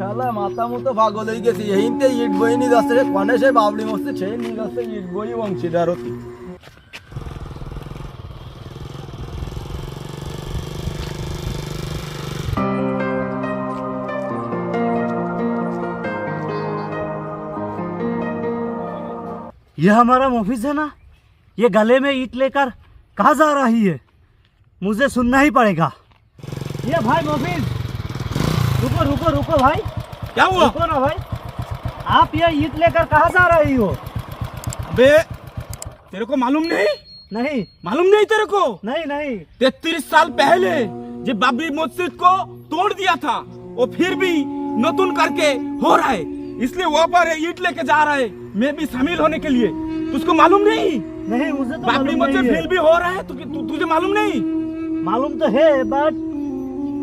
শালা মাথা মতো পাগল হয়ে গেছি এইতে ইট বই নিয়ে যাচ্ছে রে কনে সে বাবলি মস্তে সেই নিয়ে যাচ্ছে ইট বই অংশীদারতি ये हमारा ऑफिस है ना ये गले में ईट लेकर कहाँ जा रही है मुझे सुनना ही पड़ेगा ये भाई ऑफिस रुको रुको रुको भाई। क्या हुआ? रुको ना भाई। आप ये ईट लेकर कहा जा रही हो? अबे तेरे को मालूम नहीं? नहीं। मालूम नहीं तेरे को? नहीं नहीं। तैतीस साल पहले जब बाबरी मस्जिद को तोड़ दिया था वो फिर भी नतून करके हो रहा है। इसलिए वो पर ईट लेके जा रहा है मैं भी शामिल होने के लिए। तुझको मालूम नहीं? नहीं मुझे तो बाबरी मस्जिद फिर भी हो रहा है तु, तुझे मालूम नहीं? मालूम तो है बट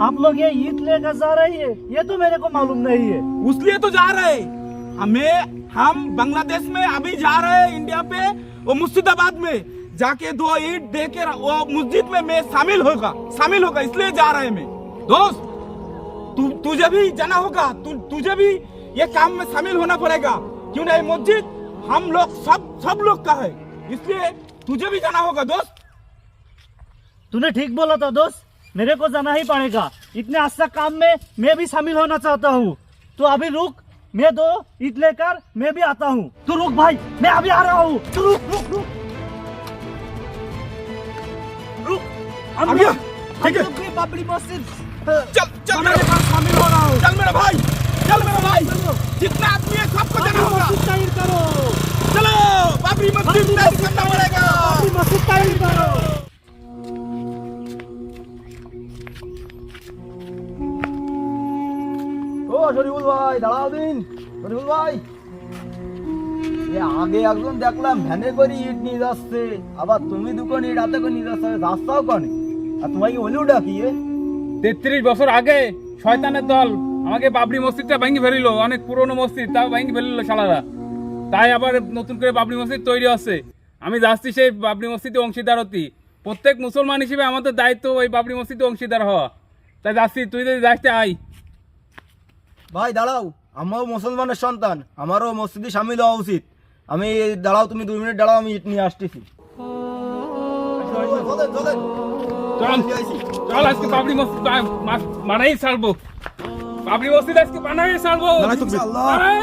आप लोग ये ईट लेकर जा रही है ये तो मेरे को मालूम नहीं है। उसलिए तो जा रहे हैं। हमें हम बांग्लादेश में अभी जा रहे हैं इंडिया पे वो मुर्शिदाबाद में जाके दो ईट दे के वो मस्जिद में मैं शामिल होगा शामिल होगा इसलिए जा रहे हैं मैं। दोस्त तु, तुझे भी जाना होगा तु, तुझे भी ये काम में शामिल होना पड़ेगा। क्यों नहीं मस्जिद हम लोग सब सब लोग का है इसलिए तुझे भी जाना होगा दोस्त। तूने ठीक बोला था दोस्त। मेरे को जाना ही पड़ेगा। इतने अच्छा काम में मैं भी शामिल होना चाहता हूँ। तो अभी रुक मैं दो ईट लेकर मैं भी आता हूँ। तू रुक भाई मैं अभी आ रहा हूँ। तू रुक रुक रुक। रुक हम लोग ठीक है। बाबरी मस्जिद चल चल मेरा में शामिल हो रहा हूँ। चल मेरा भाई चल मेरा भाई। जितना आदमी है सबको जाना হাতে তেত্রিশ বছর আগে শয়তানের দল আমাকে বাবরি মসজিদটা ভেঙে ফেলিল। অনেক পুরনো মসজিদ, তাও ভেঙে ফেলিল শালারা। তাই আবার নতুন করে বাবরি মসজিদ তৈরি হচ্ছে। আমি যাচ্ছি সেই বাবরি মসজিদে অংশীদারতি। প্রত্যেক মুসলমান হিসেবে আমাদের দায়িত্ব ওই বাবরি মসজিদে অংশীদার হওয়া। তাই যাচ্ছি, তুই যদি যাইতে আই ভাই দাঁড়াও। আমারও মুসলমানের সন্তান আমারও মসজিদে সামিল হওয়া উচিত। আমি দাঁড়াও তুমি দুই মিনিট দাঁড়াও আমি ইট নিয়ে আসতেছি। মানাই চলেন। চল চল আজকে বাবরি মসজিদ ছাড়বো। বাবরি মসজিদ আজকে বানাই ছাড়বো। তকবীর। নারায়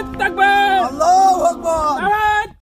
আল্লাহু আকবার।